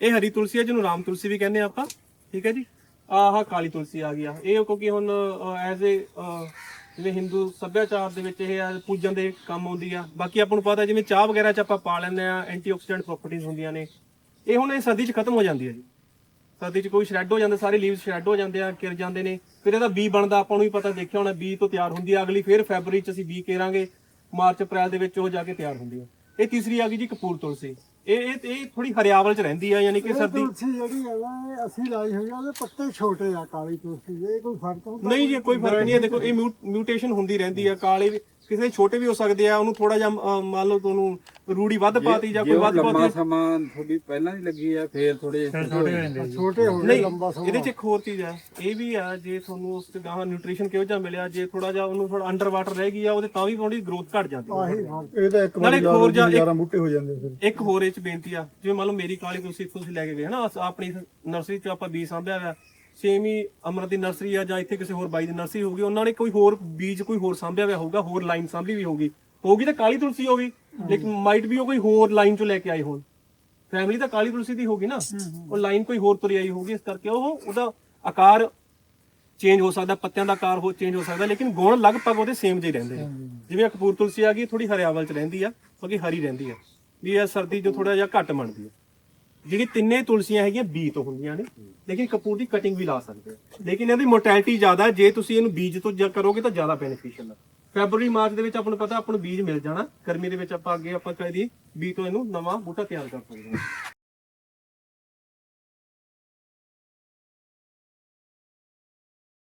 ਇਹ ਹਰੀ ਤੁਲਸੀ ਹੈ, ਜਿਹਨੂੰ ਰਾਮ ਤੁਲਸੀ ਵੀ ਕਹਿੰਦੇ ਆ ਆਪਾਂ। ਠੀਕ ਹੈ ਜੀ? ਆਹ ਕਾਲੀ ਤੁਲਸੀ ਆ ਗਈ ਆ। ਇਹ ਕਿਉਂਕਿ ਹੁਣ ਐਜ਼ ਏ ਜਿਵੇਂ ਹਿੰਦੂ ਸੱਭਿਆਚਾਰ ਦੇ ਵਿੱਚ ਇਹ ਆ ਪੂਜਨ ਦੇ ਕੰਮ ਆਉਂਦੀ ਆ। ਬਾਕੀ ਆਪਾਂ ਨੂੰ ਪਤਾ, ਜਿਵੇਂ ਚਾਹ ਵਗੈਰਾ ਚ ਆਪਾਂ ਪਾ ਲੈਂਦੇ ਆ ਐਂਟੀਆਕਸੀਡੈਂਟ ਪ੍ਰੋਪਰਟੀਆਂ ਹੁੰਦੀਆਂ ਨੇ। ਇਹ ਹੁਣ ਇਹ ਸਰਦੀ ਚ ਖਤਮ ਹੋ ਜਾਂਦੀ ਹੈ ਜੀ। ਸਰਦੀ ਚ ਕੋਈ ਸ਼ਰੈਡ ਹੋ ਜਾਂਦਾ, ਸਾਰੇ ਲੀਵਸ ਸ਼ਰੈਡ ਹੋ ਜਾਂਦੇ ਆ, ਕਿਰ ਜਾਂਦੇ ਨੇ। ਫਿਰ ਇਹਦਾ ਬੀ ਬਣਦਾ, ਆਪਾਂ ਨੂੰ ਵੀ ਪਤਾ, ਦੇਖਿਆ ਹੋਣਾ, ਬੀ ਤੋਂ ਤਿਆਰ ਹੁੰਦੀ ਆ। ਅਗਲੀ ਫਿਰ ਫੈਬਰੀ ਚ ਅਸੀਂ ਬੀ ਕੇਰਾਂਗੇ। ਮਾਰਚ, ਅਪ੍ਰੈਲ ਦੇ ਵਿੱਚ ਉਹ ਜਾ ਕੇ ਤਿਆਰ ਹੁੰਦੀ ਆ। ਇਹ ਤੀਸਰੀ ਆ ਗਈ ਜੀ ਕਪੂਰ ਤੁਲਸੀ ਇਹ ਇਹ ਇਹ ਥੋੜੀ ਹਰਿਆਵਲ ਚ ਰਹਿੰਦੀ ਆ ਯਾਨੀ ਕਿ ਸਰਦੀ ਤੁਲਸੀ ਜਿਹੜੀ ਨਾ ਇਹ ਅਸੀਂ ਲਾਈ ਹੋਈ ਆ ਉਹਦੇ ਪੱਤੇ ਛੋਟੇ ਆ ਕਾਲੀ ਤੁਲਸੀ ਦੇ। ਇਹ ਕੋਈ ਫ਼ਰਕ ਹੁੰਦਾ ਨਹੀਂ ਜੀ ਕੋਈ ਫ਼ਰਕ ਨਹੀਂ ਹੈ। ਦੇਖੋ ਇਹ ਮਿਊਟੇਸ਼ਨ ਹੁੰਦੀ ਰਹਿੰਦੀ ਆ ਕਾਲੇ ਵੀ ਕਿਸੇ ਦੇ ਛੋਟੇ ਵੀ ਹੋ ਸਕਦੇ ਆ ਉਹਨੂੰ ਥੋੜਾ ਜਿਹਾ ਮੰਨ ਲਓ ਤੁਹਾਨੂੰ ਰੂੜੀ ਵੱਧ ਪਾਤੀ ਜਾਂ ਜੇ ਕੋਈ ਵੱਧ ਲੰਮਾ ਪਾਤੀ? ਸਮਾਂ ਤੁਹਾਡੀ ਪਹਿਲਾਂ ਦੀ ਲੱਗੀ ਆ ਫੇਰ ਥੋੜੇ ਛੋਟੇ ਹੋ ਗਏ ਨਹੀਂ ਲੰਬਾ ਸਮਾਂ। ਇਹਦੇ ਚ ਇੱਕ ਹੋਰ ਚੀਜ਼ ਹੈ ਇਹ ਵੀ ਆ ਜੇ ਤੁਹਾਨੂੰ ਉਸ ਤੇ ਗਾਹਾਂ ਨਿਊਟ੍ਰੀਸ਼ਨ ਕਿਹੋ ਜਿਹਾ ਮਿਲਿਆ ਜੇ ਥੋੜਾ ਜਿਹਾ ਉਹਨੂੰ ਥੋੜਾ ਅੰਡਰ ਵਾਟਰ ਰਹਿ ਗਈ ਆ ਉਹਦੇ ਤਾਂ ਵੀ ਥੋੜੀ ਗਰੋਥ ਘਟ ਜਾਂਦੀ ਹੈ ਆਹੀ ਫ਼ਰਕ ਇਹ ਤਾਂ ਇੱਕ ਨਾਲੇ ਵਾਰੀ ਇੱਕ ਹੋਰ ਜਾਂ ਯਾਰਾਂ ਬੂਟੇ ਹੋ ਜਾਂਦੇ ਫਿਰ। ਇੱਕ ਹੋਰ ਇਹ ਚ ਬੇਨਤੀ ਆ ਜਿਵੇਂ ਮੰਨ ਲਓ ਮੇਰੀ ਕਾਲੀ ਤੁਸੀਂ ਤੁਸੀਂ ਲੈ ਕੇ ਗਏ ਹਨਾ ਅਸ- ਆਪਣੀ ਨਰਸਰੀ ਚ ਆਪਾਂ ਬੀਜ ਸਾਂਭਿਆ ਹੋਇਆ ਸੇਮ ਹੀ ਅਮਰਤ ਦੀ ਨਰਸਰੀ ਆ ਜਾਂ ਇੱਥੇ ਕਿਸੇ ਹੋਰ ਬਾਈ ਦੀ ਨਰਸਰੀ ਹੋਊਗੀ ਉਹਨਾਂ ਨੇ ਕੋਈ ਹੋਰ ਬੀਜ ਕੋਈ ਹੋਰ ਸਾਂਭਿਆ ਹੋਇਆ ਹੋਊਗਾ ਹੋਰ ਲਾਈਨ ਸਾਂਭੀ ਵੀ ਹੋਊਗੀ। ਹੋਊਗੀ ਤਾਂ ਕਾਲੀ ਤੁਲਸੀ ਹੋਗੀ ਲੇਕਿਨ ਮਾਈਟ ਵੀ ਉਹ ਕੋਈ ਹੋਰ ਲਾਈਨ ਚੋਂ ਲੈ ਕੇ ਆਏ ਹੋਣ। ਫੈਮਿਲੀ ਤਾਂ ਕਾਲੀ ਤੁਲਸੀ ਦੀ ਹੋਗੀ ਨਾ ਉਹ ਲਾਈਨ ਕੋਈ ਹੋਰ ਤੁਰੀ ਆਈ ਹੋਊਗੀ ਇਸ ਕਰਕੇ ਉਹ ਉਹਦਾ ਆਕਾਰ ਚੇਂਜ ਹੋ ਸਕਦਾ ਪੱਤਿਆਂ ਦਾ ਆਕਾਰ ਹੋ ਚੇਂਜ ਹੋ ਸਕਦਾ ਲੇਕਿਨ ਗੁਣ ਲਗਭਗ ਉਹਦੇ ਸੇਮ ਜਿਹੇ ਰਹਿੰਦੇ ਆ ਜਿਵੇਂ ਕਪੂਰ ਤੁਲਸੀ ਆ ਗਈ ਥੋੜੀ ਹਰਿਆਵਲ ਚ ਰਹਿੰਦੀ ਆ ਬਾਕੀ ਹਰੀ ਰਹਿੰਦੀ ਆ। ਵੀ ਇਹ ਸਰਦੀ ਚ ਥੋੜਾ ਜਿਹਾ ਘੱਟ ਮੰਨਦੀ ਆ। ਜਿਹੜੀ ਤਿੰਨੇ ਤੁਲਸੀਆਂ ਹੈਗੀਆਂ ਬੀ ਤੋਂ ਹੁੰਦੀਆਂ ਨੇ ਲੇਕਿਨ ਕਪੂਰ ਦੀ ਕਟਿੰਗ ਵੀ ਲਾ ਸਕਦੇ ਆ। ਲੇਕਿਨ ਇਹਦੀ ਮੋਰਟੈਲਿਟੀ ਜ਼ਿਆਦਾ ਜੇ ਤੁਸੀਂ ਇਹਨੂੰ ਬੀਜ ਤੋਂ ਜ ਕਰੋਗੇ ਤਾਂ ਜ਼ਿਆਦਾ ਬੈਨੀਫੀਸ਼ੀਅਲ ਹੈ ਫੈਬਰੂਰੀ ਮਾਰਚ ਦੇ ਵਿੱਚ ਆਪਾਂ ਨੂੰ ਪਤਾ, ਆਪਾਂ ਨੂੰ ਬੀਜ ਮਿਲ ਜਾਣਾ। ਗਰਮੀ ਦੇ ਵਿੱਚ ਆਪਾਂ ਅੱਗੇ ਆਪਾਂ ਕਹਦੀ ਬੀਜ ਤੋਂ ਇਹਨੂੰ ਨਵਾਂ ਬੂਟਾ ਤਿਆਰ ਕਰ ਸਕਦੇ ਹਾਂ।